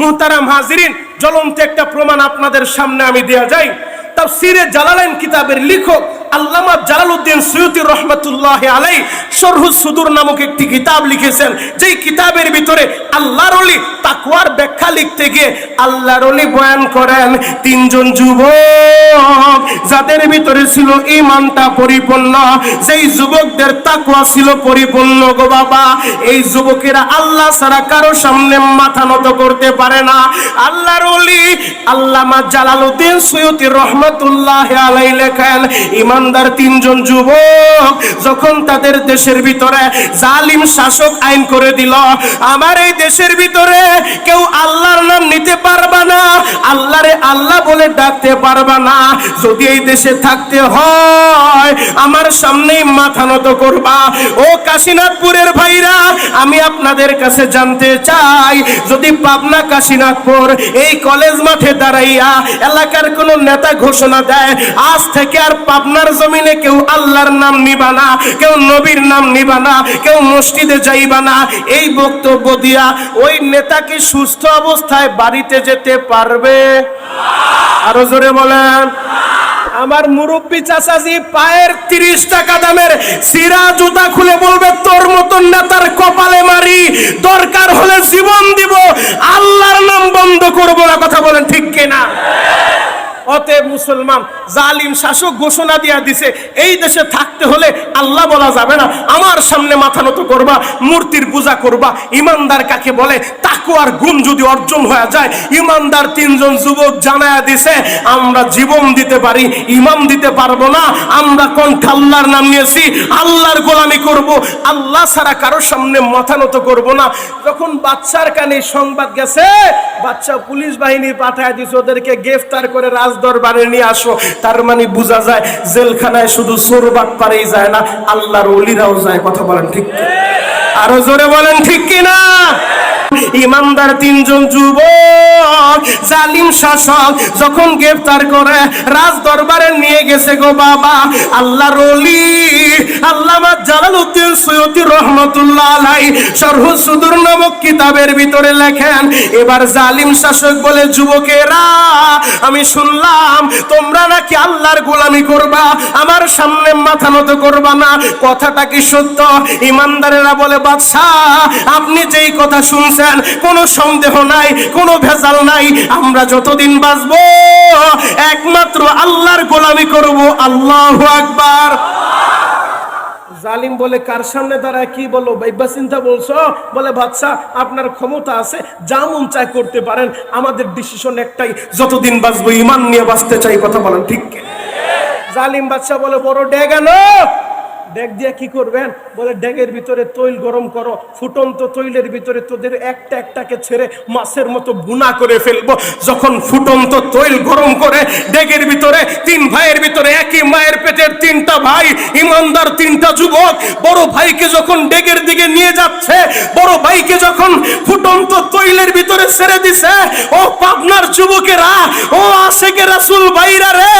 মুহতারাম হাজিরিন, জ্বলন্ত একটা প্রমাণ আপনাদের সামনে আমি দেয়া যাই। তা সিরে জালালাইন কিতাবের লেখক আল্লামা জালালউদ্দিন সৈয়দী রহমাতুল্লাহ আলাই শরহু সুদূর নামক একটি কিতাব লিখেছেন। যেই কিতাবের ভিতরে আল্লাহর ওলি তাকওয়ার ব্যাখ্যা লিখতে গিয়ে আল্লাহর ওলি বয়ান করেন, তিনজন যুবক যাদের ভিতরে ছিল ঈমানটা পরিপূর্ণ, যেই যুবকদের তাকওয়া ছিল পরিপূর্ণ গো বাবা, এই যুবকেরা আল্লাহ ছাড়া কারও সামনে মাথা নত করতে পারে না। আল্লাহর ওলি আল্লামা জালালউদ্দিন সৈয়দী রহমাতুল্লাহ আলাই লেখেন ইমানদার তিনজন যুবক যখন তাদের দেশের ভিতরে জালিম শাসক আইন করে দিল, আমার এই দেশের ভিতরে কেউ আল্লাহর নাম নিতে পারবা না, আল্লাহরে আল্লাহ বলে ডাকতে পারবা না। যদি এই দেশে থাকতে হয়, আমার সামনেই মাথা নত করবা। ও কাশীনাথপুরের ভাইরা, আমি আপনাদের কাছে জানতে চাই, যদি পাবনা কাশীনাথপুর এই কলেজ মাঠে দাঁড়াইয়া এলাকার কোন নেতা ঘোষণা দেয়, আজ থেকে আর পাবনার জমিনে কেউ আল্লাহর নাম নিবা না, কেউ নবীর নাম নিবা না, কেউ মসজিদে যাইবা না। এই বক্তব্য দিয়া ওই নেতা কি সুস্থ অবস্থায় বাড়িতে যেতে পারবে? আরও জোরে বলেন। আমার মুরব্বী চাচাজি পায়ের তিরিশ টাকা দামের সিরা জুতা খুলে বলবে, তোর মতন নেতার কপালে মারি, দরকার হলে জীবন দিব, আল্লাহর নাম বন্ধ করব না। কথা বলেন ঠিক কিনা? অতএব মুসলমান, জালিম শাসক ঘোষণা দিয়া দিছে, এই দেশে থাকতে হলে আল্লাহ বলা যাবে না, আমার সামনে মাথা নত করবা, মূর্তির পূজা করবা, ইমানদার কাকে বলে তাকুয়ার গুণ যদি অর্জন হয়ে যায়, ইমানদার তিনজন যুবক জানায়া দিছে, আমরা জীবন দিতে পারি, ইমাম দিতে পারব না, আমরা কোন আল্লাহর নাম নিয়েছি, আল্লাহর গোলামি করব, আল্লাহ ছাড়া কারোর সামনে মাথা নত করব না। যখন বাচ্চার কানে সংবাদ গেছে বাচ্চা পুলিশ বাহিনী পাঠায় দিছে ওদেরকে গ্রেফতার করে রাজ দরবারে নিয়ে আসো। তার মানে বোঝা যায়, জেলখানায় শুধু সোরবাক পারেই যায় না, আল্লাহর অলিরাও যায়। কথা বলেন ঠিক আরও জোরে বলেন ঠিক কিনা? ইমানদার তিনজন যুবক, জালিম শাসক, যখন গ্রেফতার করে রাজ দরবারে নিয়ে গেছে গো বাবা। আল্লাহ রলি আল্লামা জালালউদ্দিন সৈয়দী রহমতুল্লাহ আলাই সরহ নামক কিতাবের ভিতরে লেখেন, এবার জালিম শাসক বলে, যুবকেরা, আমি শুনলাম তোমরা নাকি আল্লাহর গোলামি করবা, আমার সামনে মাথা নত করবা না। কথাটা কি সত্য? ইমানদারেরা বলে, বাদশাহ, আপনি যেই কথা শুনছেন কোনো সন্দেহ নাই, কোনো ভেজাল নাই, আমরা যতদিন বাঁচবো, একমাত্র আল্লাহর গোলামি করব, আল্লাহু আকবার। জালিম বলে, কার সামনে দাঁড়ায়, কি বলো? বাইবা চিন্তা বলছো? বলে বাচ্চা আপনার ক্ষমতা আছে, যা মন করতে পারেন, আমাদের ডিসিশন একটাই, যতদিন বাঁচবো ইমান নিয়ে বাঁচতে চাই, কথা বলেন ঠিক জালিম বাচ্চা বলে, বড় ডেগানো ডেক দিয়ে কি করবেন? বলে ডেগের ভিতরে তৈল গরম করো। ফুটন্ত তৈলের ভিতরে তোদের একটা একটাকে ছেড়ে মাছের মতো বুনা করে ফেলব। যখন ফুটন্ত তৈল গরম করে ডেগের ভিতরে তিন ভাইয়ের ভিতরে, একই মায়ের পেটের তিনটা ভাই, ইমানদার তিনটা যুবক, বড় ভাইকে যখন ডেগের দিকে নিয়ে যাচ্ছে, বড় ভাইকে যখন ফুটন্ত তৈলের ভিতরে ছেড়ে দিছে। ও পাবনার যুবকেরা, ও আশেকে রাসুল ভাইরা রে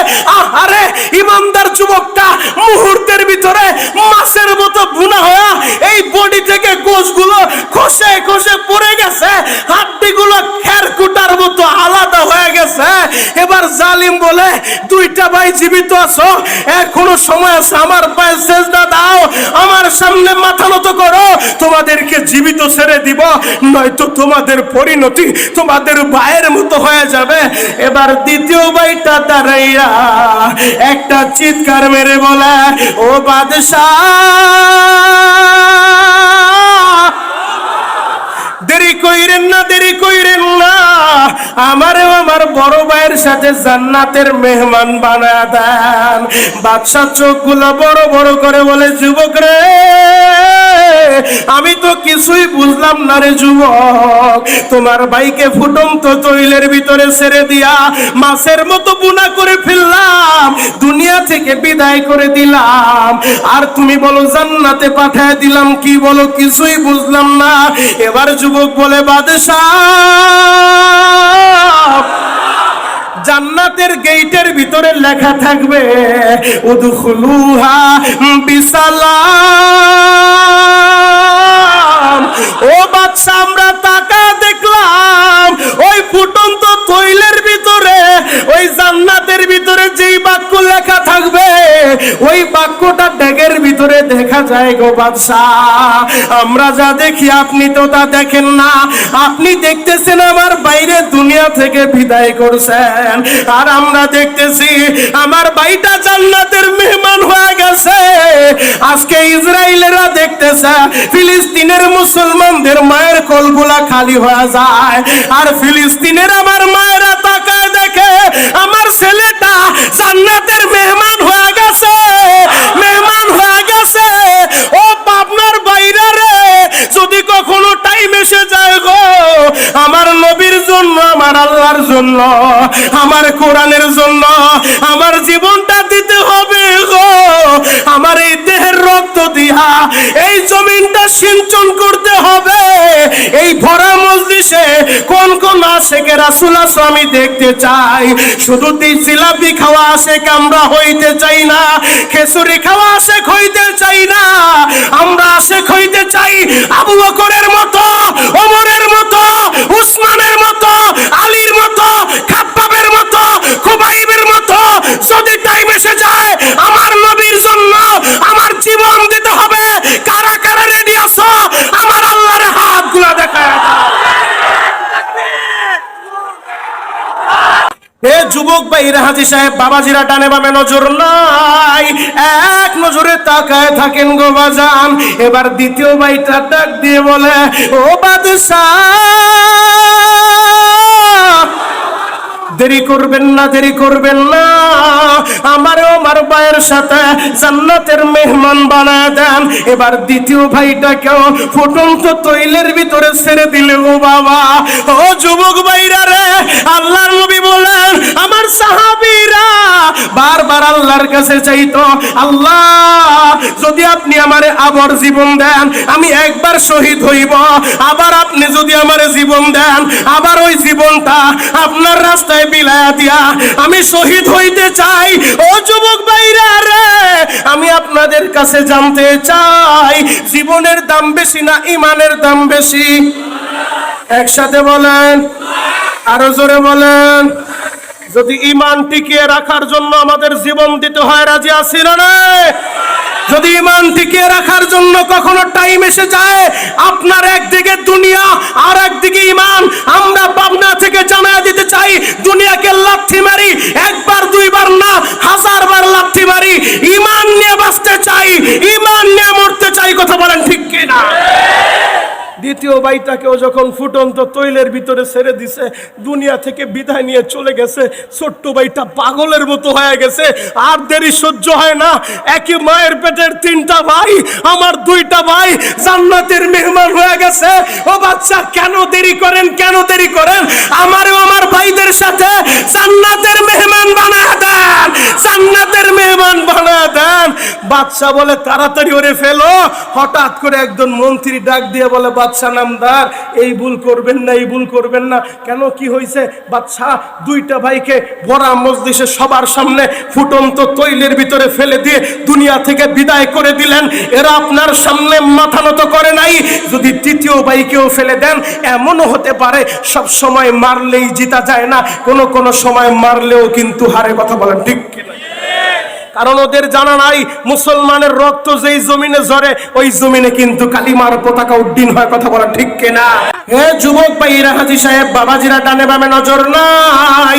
আরে ইমানদার যুবকটা মুহূর্তের ভিতরে মাছের মতো বুনা হয়ে এই বডি থেকে গোশগুলো খসে খসে পড়ে গেছে। হাড্ডিগুলো খেরকুটার মতো আলাদা হয়ে গেছে। এবার জালিম বলে, দুইটা ভাই জীবিত আছো, এখনও সময় আছে, আমার পায়ে সেজদা দাও, আমার সামনে মাথা নত করো, তোমাদেরকে জীবিত ছেড়ে দিব নয়তো তোমাদের পরিণতি তোমাদের ভাইয়ের মতো হয়ে যাবে। এবার দ্বিতীয় ভাইটা দাঁড়াইয়া একটা চিৎকার মেরে বলে, ও বাদশাহ! দেরি কইরেন না, দেরি কইরেন না। আমারও আমার বড় ভাইয়ের সাথে জান্নাতের মেহমান বানা দেন। বাদশাহ চোখগুলো বড় বড় করে বলে, যুবক রে কিছুই বুঝলাম না রে যুবক। তোমার ভাইকে ফুটন্ত তৈলের ভিতরে ছেড়ে দিয়া মাছের মতো বুনা করে ফেললাম, দুনিয়া থেকে বিদায় করে দিলাম। আর তুমি বলো, জান্নাতে পাঠায় দিলাম কি বলো? কিছুই বুঝলাম না। এবার যুবক বলে, বাদশাহ, জান্নাতের গেইটের ভিতরে লেখা থাকবে, উদখুলুহা বিসালাম। যায় গো বাদশাহ আমরা যা দেখি আপনি তো তা দেখেন না। আপনি দেখতেছেন আমার বাইরে দুনিয়া থেকে বিদায় করছেন। আর আমরা দেখতেছি আমার বাইটা জান্নাতের মেহমান হয়ে গেছে আজকে ইসরায়েলেরা দেখতেছে, ফিলিস্তিনের মুসলমানদের মায়ের কোলগুলা খালি হয়ে যায়। আর ফিলিস্তিনের আমার মায়েরা তাকায় দেখে, আমার ছেলেটা জান্নাতের মেহমান হয়ে গেছে। মেহমান হয়ে গেছে। ও পাবনার বাইরে রে, যদি কখনো টাইম এসে যায় গো, আমার নবীর জন্য, আমার আল্লাহর জন্য, আমার কোরআনের জন্য, আমার জীবনটা দিতে হবে আমার এই দেহের রক্ত দিয়া এই জমিনটা সিঞ্চন করতে হবে। এই ভরা মজলিসে কোন কোন আশেকে রাসুল আছে আমি দেখতে চাই। শুধু জিলাপি খাওয়া আশেক আমরা হইতে চাই না। খেসুরি খাওয়া আশেক হইতে চাই না। আমরা আশেক হইতে চাই আবু বকরের মতো, ওমরের মতো, উসমানের মতো, আলীর মতো খাপ্পাবের যুবক হাজি সাহেব, বাবাজিরা ডানে বামে নজর নাই। এক নজরে তাকায় থাকেন গো এবার দ্বিতীয় ভাইটা ডাক দিয়ে বলে, ও বাদশাহ দেরি করবেন না, দেরি করবেন না। আমারও আমার ভাইয়ের সাথে জান্নাতের মেহমান বানায় দেন। এবার দ্বিতীয় ভাইটাকেও ফুটন্ত তৈলের ভিতরে ছেড়ে দিলে ও বাবা। ও যুবক ভাইরা রে, আল্লাহর নবী বলেন, আমার সাহাবীরা বারবার আল্লাহর কাছে চাইতো, আল্লাহ, যদি আপনি আমারে আবার জীবন দেন, আমি একবার শহীদ হইব। আবার আপনি যদি আমারে জীবন দেন, আবার ওই জীবনটা আপনার রাস্তায় বিলায়া দিয়া আমি শহীদ হইতে চাই। ও যুবক রে, আমি আপনাদের কাছে জানতে চাই, জীবনের দাম বেশি না ইমানের দাম বেশি? একসাথে বলেন, আরও জোরে বলেন। যদি ইমান টিকিয়ে রাখার জন্য আমাদের জীবন দিতে হয়, রাজি আছি না? যদি ইমান টিকিয়ে রাখার জন্য কখনো টাইম এসে যায়, আপনার একদিকে দুনিয়া আর একদিকে ইমান। আমরা পাবনা থেকে জানায় দিতে চাই, দুনিয়াকে লাথি মারি, একবার, দুইবার না, হাজারবার লাথি মারি। ইমান নিয়ে বাঁচতে চাই, ইমান নিয়ে মরতে চাই, কথা বলেন দ্বিতীয় বাইটাকেও যখন ফুটন্ত তৈলের ভিতরে ছেড়ে দিছে, দুনিয়া থেকে বিদায় নিয়ে চলে গেছে, ছোট্ট বাইটা পাগলের মতো হয়ে গেছে। আর দেরি সহ্য হয় না। একই মায়ের পেটের তিনটা ভাই, আমার দুইটা ভাই জান্নাতের মেহমান হয়ে গেছে। ও বাচ্চা, কেন দেরি করেন, কেন দেরি করেন? আমারও আমার ভাইদের সাথে জান্নাতের মেহমান বানায় দেন। জান্নাতের মেহমান বানায় দেন। বাদশা বলে, তাড়াতাড়ি ওরে ফেলো। হঠাৎ করে একজন মন্ত্রী ডাক দিয়ে বলে বাদশা নামদার, এই ভুল করবেন না, এই ভুল করবেন না। কেন, কি হয়েছে বাদশাহ দুইটা ভাইকে ভরা মজলিসে সবার সামনে ফুটন্ত তৈলের ভিতরে ফেলে দিয়ে দুনিয়া থেকে বিদায় করে দিলেন। এরা আপনার সামনে মাথা নত করে নাই। যদি তৃতীয় ভাইকেও ফেলে দেন, এমনও হতে পারে, সব সময় মারলেই জিতা যায় না। কোনো কোনো সময় মারলেও কিন্তু হারে কথা বলেন, ঠিক কিনা? কারণ ওদের জানা নাই, মুসলমানের রক্ত যেই জমিনে ঝরে, ওই জমিনে কিন্তু কালিমার পতাকা উড্ডীন হয়, কথা বলা ঠিক কিনা? হে যুবক ভাইরা হাজি সাহেব, বাবাজিরা ডানে বামে নজর নাই।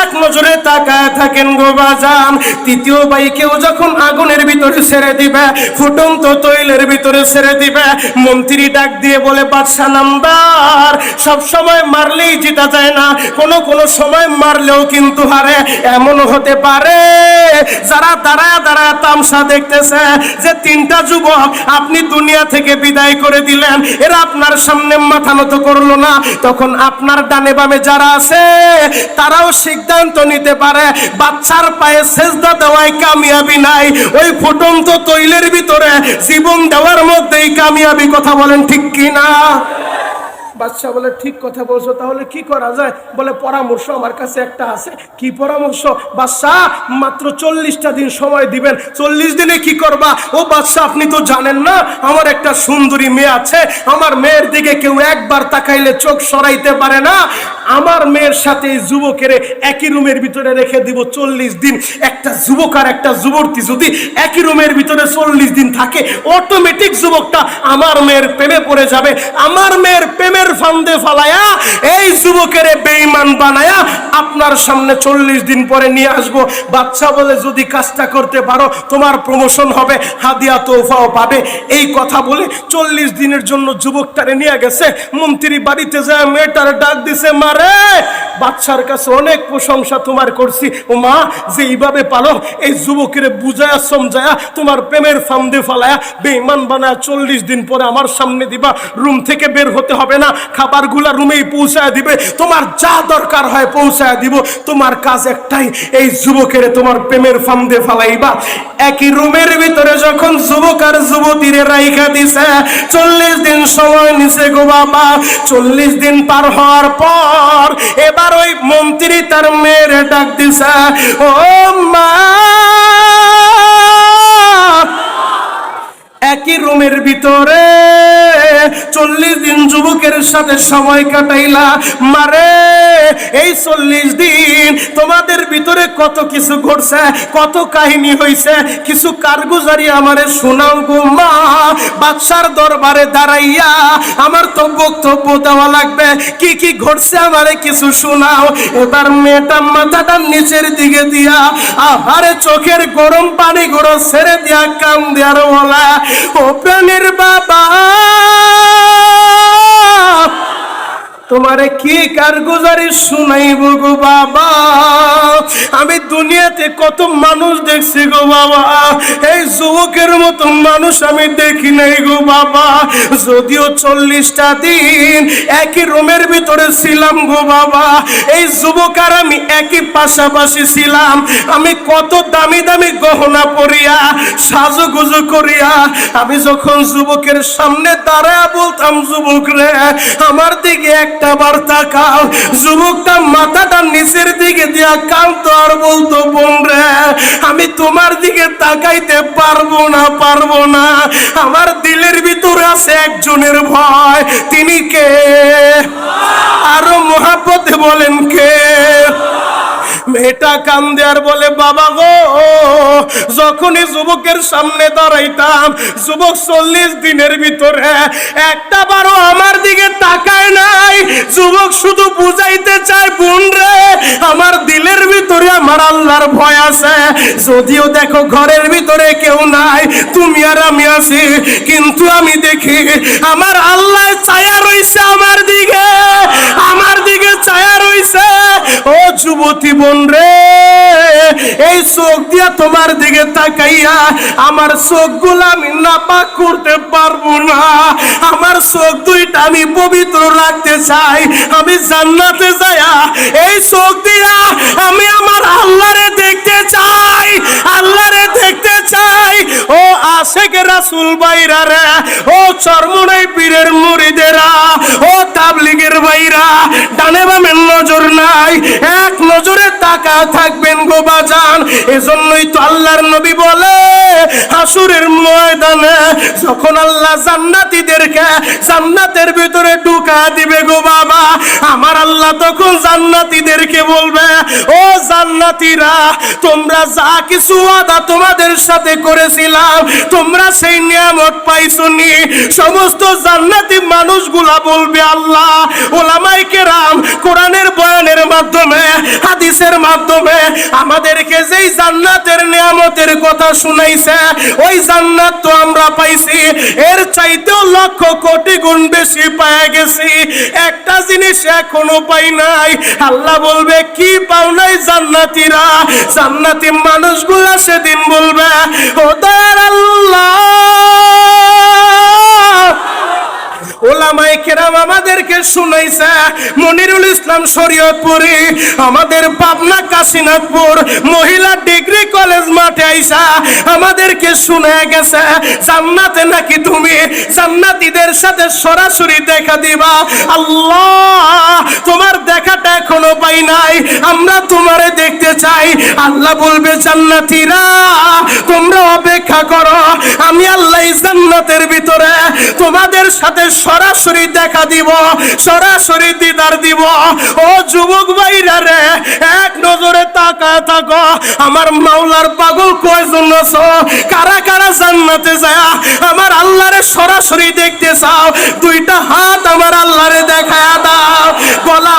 এক নজরে তাকায় থাকেন গো বাজান। তৃতীয় ভাইকেও যখন আগুনের ভিতরে ছেড়ে দিবে, ফুটন্ত তৈলের ভিতরে ছেড়ে দিবে, মন্ত্রী ডাক দিয়ে বলে বাদশা নামদার। সব সময় মারলেই জিতা যায় না, কোনো কোনো সময় মারলেও কিন্তু হারে এমন হতে পারে যারা দাঁড়ায় দাঁড়ায় তামসা দেখতেছে যে তিনটা যুবক আপনি দুনিয়া থেকে বিদায় করে দিলেন, এরা আপনার সামনে মাথা নত করল না। তখন আপনার ডানে বামে যারা আছে, তারাও সিদ্ধান্ত নিতে পারে, বাচ্চার পায়ে সেজদা দেওয়ায় কামিয়াবি নাই। ওই ফুটন্ত তৈলের ভিতরে জীবন দেওয়ার মধ্যেই কামিয়াবি। কথা বলেন ঠিক কি না বাদশাহ বলে, ঠিক কথা বলছো, তাহলে কি করা যায়? বলে, পরামর্শ আমার কাছে একটা আছে। কি পরামর্শ? বাদশাহ, মাত্র চল্লিশটা দিন সময় দিবেন। চল্লিশ দিনে কি করবা? ও বাদশাহ, আপনি তো জানেন না, আমার একটা সুন্দরী মেয়ে আছে। আমার মেয়ের দিকে কেউ একবার তাকাইলে চোখ সরাইতে পারে না। আমার মেয়ের সাথে এই যুবকের একই রুমের ভিতরে রেখে দিব চল্লিশ দিন। একটা যুবক আর একটা যুবতী যদি একই রুমের ভিতরে চল্লিশ দিন থাকে অটোমেটিক যুবকটা আমার মেয়ের প্রেমে পড়ে যাবে। আমার মেয়ের প্রেমের ফান্দে ফালায়া এই যুবকের বেঈমান বানায়া আপনার সামনে চল্লিশ দিন পরে নিয়ে আসব। বাচ্চা বলে যদি কাজটা করতে পারো, তোমার প্রমোশন হবে, হাদিয়া তোফাও পাবে। এই কথা বলে চল্লিশ দিনের জন্য যুবকটারে নিয়ে গেছে। মন্ত্রী বাড়িতে যায়, মেয়েটার ডাক দিছে মারে বাচ্চার কাছে অনেক প্রশংসা তোমার করছি। ও মা যে এইভাবে পালো এই যুবকের বুঝায়া, সমঝায়া, তোমার প্রেমের ফান্দে ফালায়া, বেঈমান বানায় চল্লিশ দিন পরে আমার সামনে দিবা। রুম থেকে বের হতে হবে না। খাবারগুলা রুমেই পৌঁছায় দিবে। তোমার যা দরকার হয় পৌঁছায় দিব। তোমার কাজ একটাই, এই যুবকের তোমার প্রেমের ফান্দে ফালাইবা। একই রুমের ভিতরে যখন যুবক আর যুবতীরে রাইখা দিছে, চল্লিশ দিন সময় নিছে গো বাবা। চল্লিশ দিন পার হওয়ার পর এবার ওই মন্ত্রী তার মেয়ের ডাক দিছে, ও মা! একই রুমের ভিতরে চল্লিশ দিন যুবকের সাথে সময় কাটাইলা। মারে, এই চল্লিশ দিন তোমাদের ভিতরে কত কিছু ঘটছে, কত কাহিনী হইছে, কিছু কারগুজারি আমারে শোনাও গো মা। বাদশার দরবারে দাঁড়াইয়া আমার তো বক্তব্য দেওয়া লাগবে, কি কি ঘটছে আমারে কিছু শোনাও। এবার মেয়েটা মাথাটা নিচের দিকে দিয়া আহারে চোখের গরম পানি গুঁড়ো ছেড়ে দিয়া কাম দেওয়ার বলা ও প্রাণের বাবা। তোমারে কি কারগুজারি শুনাইব গো বাবা? আমি দুনিয়াতে কত মানুষ দেখছি গো বাবা। এই যুবকের মতো মানুষ আমি দেখি নাই গো বাবা। যদিও চল্লিশটা দিন একই রুমের ভিতরে ছিলাম গো বাবা। এই যুবক আর আমি একই পাশাপাশি ছিলাম। আমি কত দামি দামি গহনা পরিয়া, সাজুগুজু করিয়া, আমি যখন যুবকের সামনে দাঁড়ায় বলতাম, যুবক রে, আমার দিকে একটা বার তাকাও। যুবকটা মাথাটা নিচের দিকে দিয়া কাঁদতো আর বলতো, বোন রে, আমি তোমার দিকে তাকাইতে পারব না পারব না। আমার দিলের ভিতরে আছে একজনের ভয়। তিনি কে? আরও মহাপতে বলেন কে? মেয়েটা কান্দে আর বলে, বাবা গো, যখনই যুবকের সামনে দাঁড়াইতাম, যুবক চল্লিশ দিনের ভিতরে একটা বারো আমার দিকে তাকায় নাই। যুবক শুধু বুঝাইতে চায়, বোন রে আমার আল্লাহর ভয় আছে। যদিও দেখো ঘরের ভিতরে কেউ নাই, তুমি আর আমি আছি, কিন্তু আমি দেখি আমার আল্লাহ ছায়া রইছে আমার দিকে আমার দিকে ছায়া রইছে ও যুবতী বোন রে, এই চোখ দিয়া তোমার দিকে তাকাইয়া আমার চোখগুলো আমি নাপাক করতে পারব না। আমার চোখ দুইটা আমি পবিত্র রাখতে চাই, আমি জান্নাতে যাইয়া এই চোখ দিয়া আমি রাসুল বাইরা রে, ও চরমনাই পীরের মুরিদেরা ও তাবলিগের বাইরা, ডানে বামের নজর নাই, এক নজরে তাকা থাকবেন গো বাজান। এজন্যই তো আল্লাহর নবী বলে, হাসুরের ময়দানে যখন আল্লাহ জান্নাতীদেরকে জান্নাতের ভিতরে ঢুকা দিবে গো বাবা, আমার আল্লাহ তখন জান্নাতীদেরকে বলবে, ও জান্নাতীরা, তোমরা যা কিছু আদা তোমাদের সাথে করেছিলাম, তোমরা সেই নিয়ামত পাইছনি সমস্ত জান্নাতি মানুষগুলা বলবে আল্লাহ, ওলামাই কেরাম, কোরআনের বয়ানের মাধ্যমে, হাদিসের মাধ্যমে আমাদেরকে যেই জান্নাতের নিয়ামতের কথা শুনাইছে, ওই জান্নাত তো আমরা পাইছি। এর চাইতেও লক্ষ কোটি গুণ বেশি পায় গেছি। একটা জিনিস এখনও পাই নাই। আল্লাহ বলবে, কি পাও নাই জান্নাতীরা? জান্নাতি মানুষগুলা সেদিন বলবে, ও দয়ার আল্লাহ ওলামায়ে কেরাম আমাদেরকে শুনাইছে, মনিরুল ইসলাম শরীয়তপুরি, আমাদের পাবনা কাশীনাথপুর, মহিলা ডিগ্রি কলেজ মাঠে আইসা আমাদেরকে শুনে গেছে, জান্নাতে নাকি তুমি জান্নাতীদের সাথে সরাসরি দেখা দিবা? আল্লাহ, তোমার পাই নাই। আমরা তোমারে দেখতে চাই। আল্লাহ বলবে, জান্নাতীরা, তোমরা অপেক্ষা করো। আমি আল্লাহ জান্নাতের ভিতরে তোমাদের সাথে সরাসরি দেখা দিব, সরাসরি দিদার দিব। ও যুবক ভাইরা রে, এক নজরে তাকায় থাকো। আমার মাওলার পাগল কয়জন আছো? কারা কারা জান্নাতে যায়? আমার আল্লাহরে সরাসরি দেখতে চাও। দুইটা হাত আমার আল্লাহরে দেখায় দাও। গলা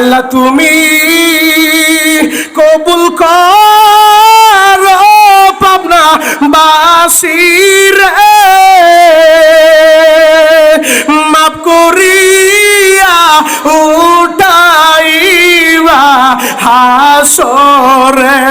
আল্লাহ তুমি কবুল কর পাবনা বাসির মাপ করিয়া উঠাইবা হাসরে।